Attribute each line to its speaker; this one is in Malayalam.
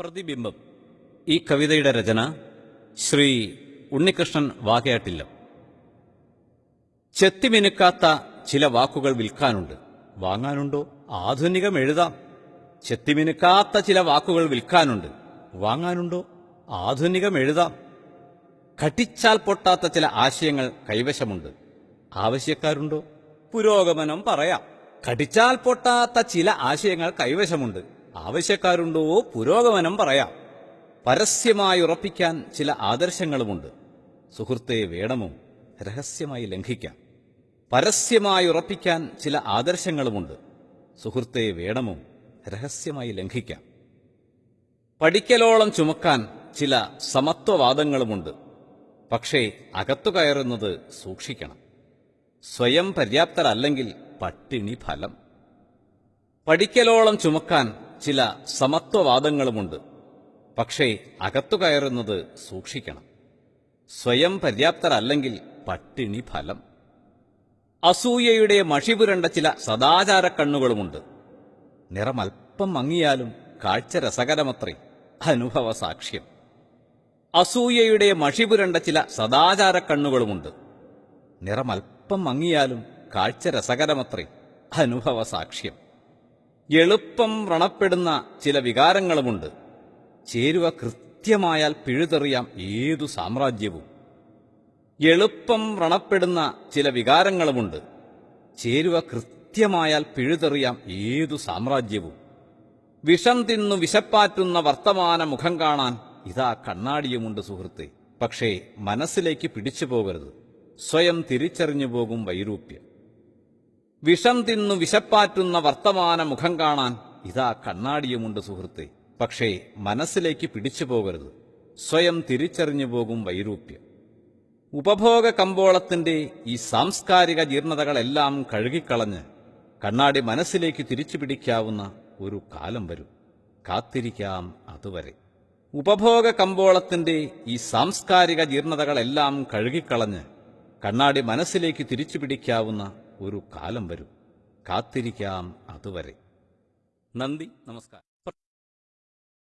Speaker 1: പ്രതിബിംബം. ഈ കവിതയുടെ രചന ശ്രീ ഉണ്ണികൃഷ്ണൻ വാകയാട്ടില്ല. ചെത്തിമിനുക്കാത്ത ചില വാക്കുകൾ വിൽക്കാനുണ്ട്. വാങ്ങാനുണ്ടോ? ആധുനികം എഴുതാം. ചെത്തിമിനുക്കാത്ത ചില വാക്കുകൾ വിൽക്കാനുണ്ട്. വാങ്ങാനുണ്ടോ? ആധുനികം എഴുതാം. കടിച്ചാൽ പൊട്ടാത്ത ചില ആശയങ്ങൾ കൈവശമുണ്ട്. ആവശ്യക്കാരുണ്ടോ? പുരോഗമനം പറയാം. കടിച്ചാൽ പൊട്ടാത്ത ചില ആശയങ്ങൾ കൈവശമുണ്ട്. ആവശ്യക്കാരുണ്ടോ പുരോഗമനം പറയാം. പരസ്യമായി ഉറപ്പിക്കാൻ ചില ആദർശങ്ങളുമുണ്ട്. സുഹൃത്തെ വേണമോ രഹസ്യമായി ലംഘിക്കാം. പരസ്യമായി ഉറപ്പിക്കാൻ ചില ആദർശങ്ങളുമുണ്ട്. സുഹൃത്തെ വേണമോ രഹസ്യമായി ലംഘിക്കാം. പഠിക്കലോളം ചുമക്കാൻ ചില സമത്വവാദങ്ങളുമുണ്ട്. പക്ഷേ അകത്തു കയറുന്നത് സൂക്ഷിക്കണം. സ്വയം പര്യാപ്തരല്ലെങ്കിൽ പട്ടിണി ഫലം. പഠിക്കലോളം ചുമക്കാൻ ചില സമത്വവാദങ്ങളുമുണ്ട്. പക്ഷേ അകത്തു കയറുന്നത് സൂക്ഷിക്കണം. സ്വയം പര്യാപ്തരല്ലെങ്കിൽ പട്ടിണി ഫലം. അസൂയയുടെ മഷിപുരണ്ട ചില സദാചാര കണ്ണുകളുമുണ്ട് നിറമൽപ്പം മങ്ങിയാലും കാഴ്ച രസകരമത്രേ. അനുഭവ സാക്ഷ്യം അസൂയയുടെ മഷിപുരണ്ട ചില സദാചാര കണ്ണുകളുമുണ്ട് നിറമൽപ്പം മങ്ങിയാലും കാഴ്ച രസകരമത്രേ. അനുഭവ സാക്ഷ്യം എളുപ്പം വ്രണപ്പെടുന്ന ചില വികാരങ്ങളുമുണ്ട്. ചേരുവ കൃത്യമായാൽ പിഴുതെറിയാം ഏതു സാമ്രാജ്യവും. എളുപ്പം വ്രണപ്പെടുന്ന ചില വികാരങ്ങളുമുണ്ട്. ചേരുവ കൃത്യമായാൽ പിഴുതെറിയാം ഏതു സാമ്രാജ്യവും. വിഷം തിന്നു വിശപ്പാറ്റുന്ന വർത്തമാന മുഖം കാണാൻ ഇതാ കണ്ണാടിയുമുണ്ട് സുഹൃത്തെ. പക്ഷേ മനസ്സിലേക്ക് പിടിച്ചു പോകരുത് സ്വയം തിരിച്ചറിഞ്ഞു പോകും വൈരൂപ്യം. വിഷം തിന്നു വിശപ്പാറ്റുന്ന വർത്തമാന മുഖം കാണാൻ ഇതാ കണ്ണാടിയുമുണ്ട് സുഹൃത്തെ. പക്ഷേ മനസ്സിലേക്ക് പിടിച്ചു പോകരുത്. സ്വയം തിരിച്ചറിഞ്ഞു പോകും വൈരൂപ്യം. ഉപഭോഗ കമ്പോളത്തിന്റെ ഈ സാംസ്കാരിക ജീർണതകളെല്ലാം കഴുകിക്കളഞ്ഞ് കണ്ണാടി മനസ്സിലേക്ക് തിരിച്ചു പിടിക്കാവുന്ന ഒരു കാലം വരും. കാത്തിരിക്കാം അതുവരെ. ഉപഭോഗ കമ്പോളത്തിന്റെ ഈ സാംസ്കാരിക ജീർണതകളെല്ലാം കഴുകിക്കളഞ്ഞ് കണ്ണാടി മനസ്സിലേക്ക് തിരിച്ചു പിടിക്കാവുന്ന ഒരു കാലം വരും. കാത്തിരിക്കാം അതുവരെ. നന്ദി നമസ്കാരം.